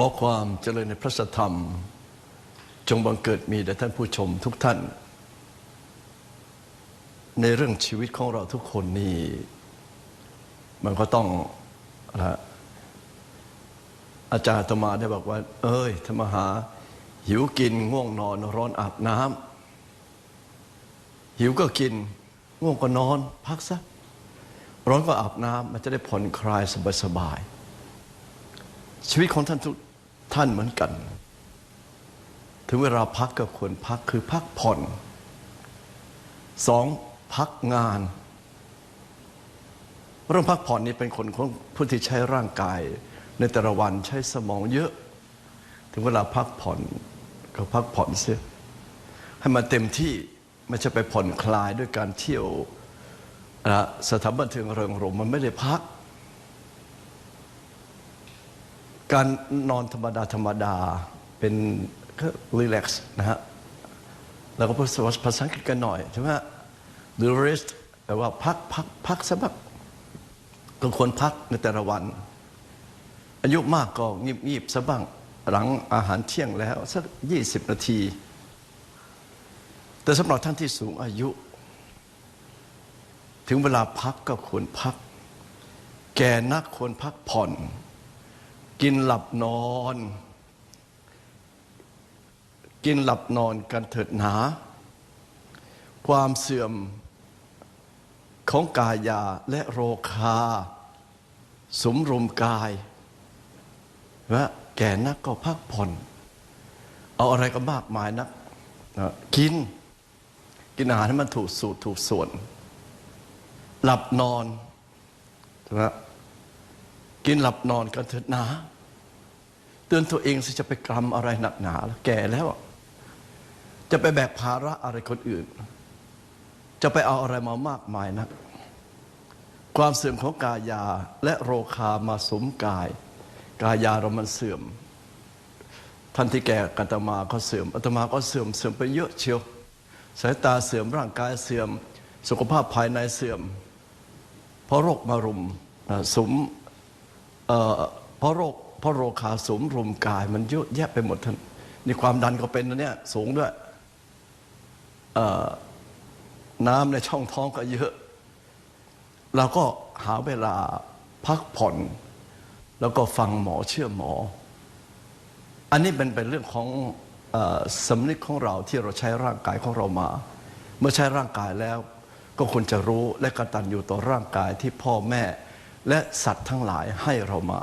ขอความเจริญในพระสธรรม จงบังเกิดมีแด่ท่านผู้ชมทุกท่าน ในเรื่องชีวิตของเราทุกคนนี่ มันก็ต้องนะอาจารย์อาตมาได้บอกว่า เอ้ยธรรมหา หิวกินง่วงนอนร้อนอาบน้ำหิวก็กิน ง่วงก็นอน พักซะร้อนก็อาบน้ำมันจะได้ผ่อนคลายสบายๆชีวิตของท่านทุก ท่านเหมือนกัน ถึงเวลาพักก็ควรพักคือพักผ่อนสองพักงาน เรื่องพักผ่อนนี่เป็นคนของผู้ที่ใช้ร่างกาย ในแต่ละวันใช้สมองเยอะ ถึงเวลาพักผ่อนก็พักผ่อนเสียให้มันเต็มที่ไม่ใช่ไปผ่อนคลายด้วยการเที่ยวนะสถานบันเทิงเริงรมมันไม่ได้พัก การนอนธรรมดา ธรรมดา เป็นก็รีแลกซ์นะฮะ แล้วก็ภาษาภาษาอังกฤษกันหน่อย ใช่ไหม the rest แปลว่าพักพักพักซะบ้างก็ควรพักในแต่ละวัน อายุมากก็งีบงีบซะบ้าง หลังอาหารเที่ยงแล้ว สักยี่สิบนาที แต่สำหรับท่านที่สูงอายุ ถึงเวลาพักก็ควรพัก แก่นักควรพักผ่อน กินหลับนอน กินหลับนอนกันเถิดหนา ความเสื่อมของกายาและโรคา สมรมกายและแก่นักก็พักผ่อน เอาอะไรก็มากมายนักนะกิน กินอาหารให้มันถูกสูตรถูกส่วน หลับนอนนะ กินหลับนอนกันเถิดหนาเตือนตัวเองสิจะไปกรรมอะไรหนักหนาแล้วแก่แล้ว จะไปแบกภาระอะไรคนอื่น จะไปเอาอะไรมามากมายนักความเสื่อมของกายาและโรคามาสมกาย กายาเรามันเสื่อมท่านที่แก่กันตมาก็เสื่อมอาตมาก็เสื่อมเสื่อมไปเยอะเชียว สายตาเสื่อมร่างกายเสื่อม สุขภาพภายในเสื่อม เพราะโรคมารุมสม เพราะโรคเพราะโรคขาสมรุมกาย มันเยอะแยะไปหมดท่านนี่ความดันก็เป็นนะเนี่ยสูงด้วยน้ำในช่องท้องก็เยอะ เราก็หาเวลาพักผ่อน แล้วก็ฟังหมอเชื่อหมอ อันนี้เป็นเป็นเรื่องของอสำนึกของเราที่เราใช้ร่างกายของเรามา เมื่อใช้ร่างกายแล้ว ก็ควรจะรู้และกระตัญญูต่อร่างกายที่พ่อแม่ และสัตว์ทั้งหลายให้เรามา